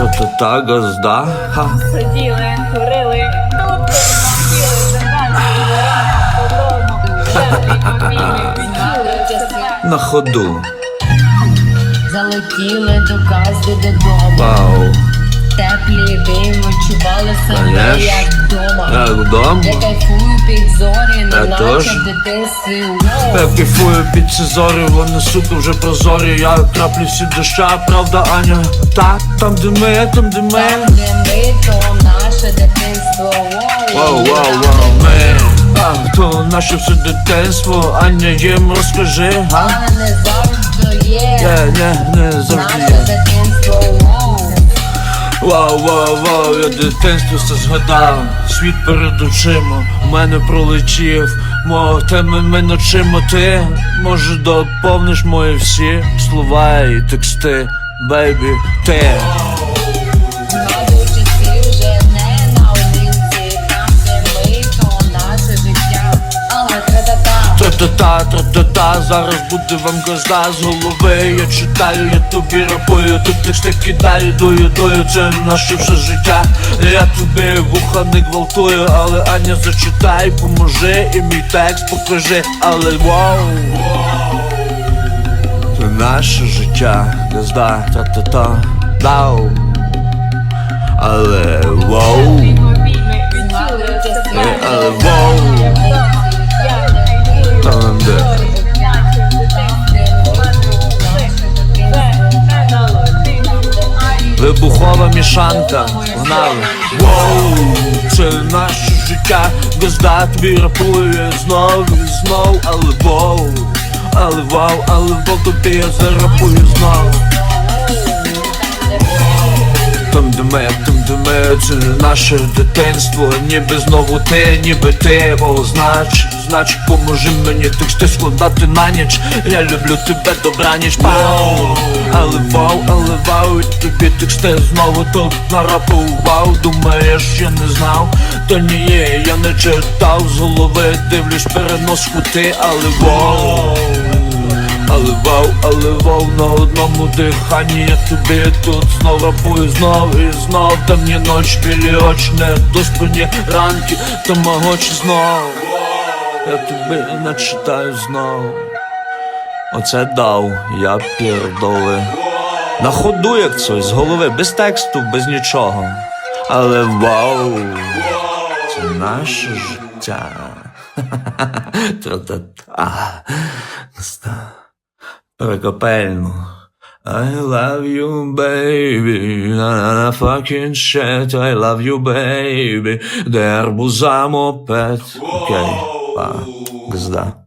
Та-та-та, газда. Ха. Сиділи, курили, загальні На ходу. Залетіли до казди додому. Вау. Теплі дими чували себе Конечно. як вдома. Як вдома. Я кайфую під зорі, не Я наче в дитинстві. Воу. Я кайфую під ці зорі, вони сука вже прозорі. Я краплю всі доща, правда, Аня. Та, там де ми, там де ми. Там, де ми, то наше дитинство. Воу. Вау, вау, ми. А, то наше все дитинство, Аня, їм розкажи, а? Але не завжди є. Вау, вау, я дитинство все згадав, світ перед очима, у мене пролетів, мов темними ночима ти, може доповниш мої всі слова і тексти, бейбі, ти. Згадую тра-та-та, зараз буде вам газда з голови. Я читаю, я тобі рапую, тут тексти кидаю, дую, дую, це наше все життя. Я тобі вуха не гвалтую, але Аня зачитай, поможи. І мій текст покажи, але вау! Це наше життя, газда, та-та-та, дау Але вау, але вау, Вибухова мішанка, гнали Воу, це наше життя, газда тобі рапує знов і знов, але воу, але вау, але вау, тобі я зарапую знов. Там де ми, ми, наше дитинство, ніби знову ти, ніби ти, о, значить, значить, поможи мені тексти складати на ніч. Я люблю тебе добраніч, пау! Але вау, але вау, тобі тексти знову тут нарапував. Думаєш, я не знав, то ні, я не читав. З голови, дивлюсь, переношу ти, але вау але вау, але вау на одному диханні. Я тобі тут знов рапую знов і знов. Темні ночі, білі очі, не доспані ранки Тамагочі знов. Я тобі не читаю знов. Оце дав, я пірдоли. На ходу як це, з голови, без тексту, без нічого. Але вау, це наше життя. Тра-та-та Прикопельну I love you, baby, на на на fucking shit, I love you, baby, де арбуза мопед. Окей, па, гзда.